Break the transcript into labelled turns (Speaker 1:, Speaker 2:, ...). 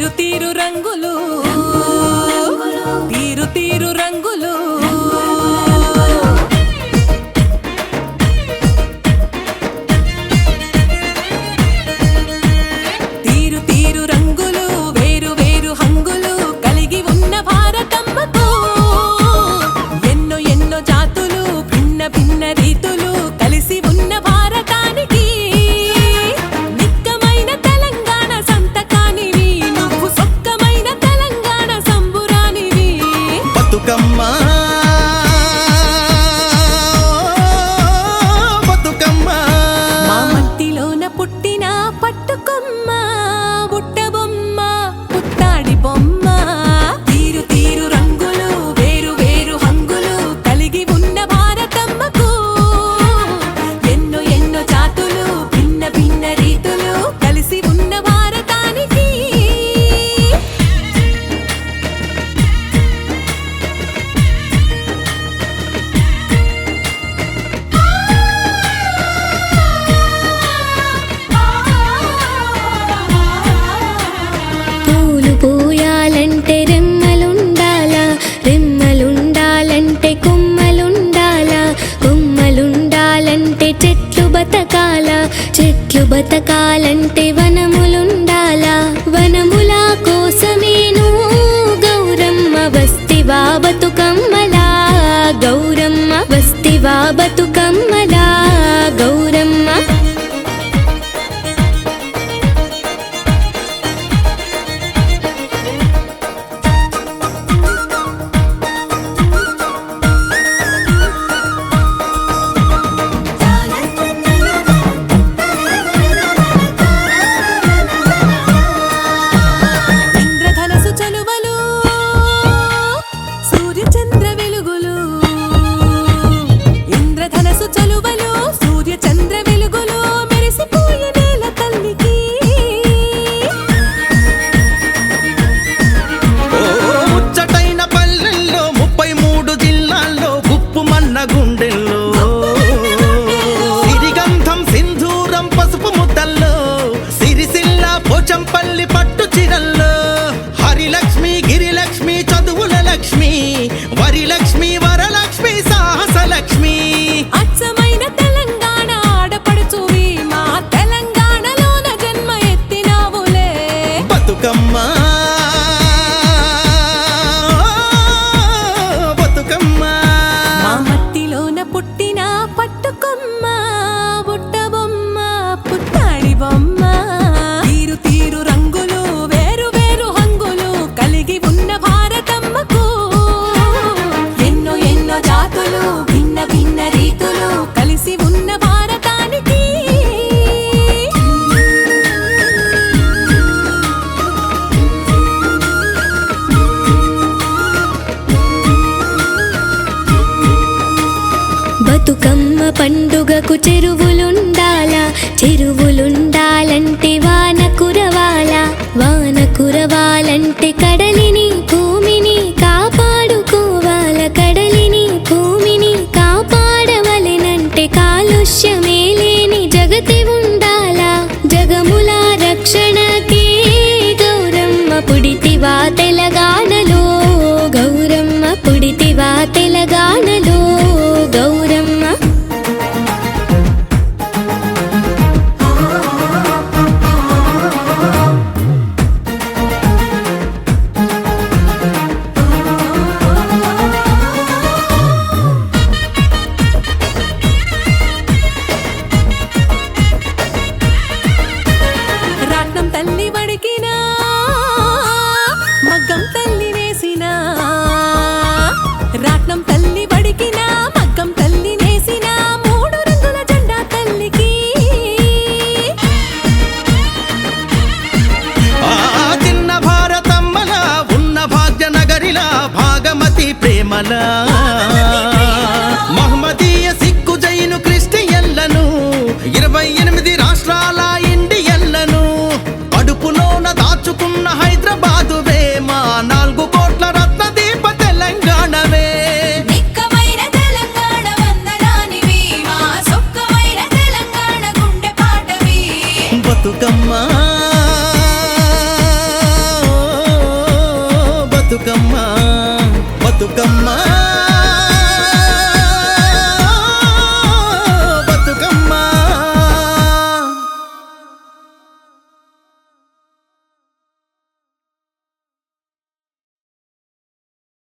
Speaker 1: తీరు తీరు రంగులు అక్కమ్మా చెట్లు బతకాలంటే వనములుండాలా? వనములా కోసమేను గౌరమ్మ వస్తివా బతుకమ్మలా? గౌరమ్మ వస్తివా
Speaker 2: బతుక చంపల్లి పట్టు చీరల్లో
Speaker 1: పండుగకు చెరువులుండాలా?
Speaker 3: చెరువులు
Speaker 2: என்றார் the mind.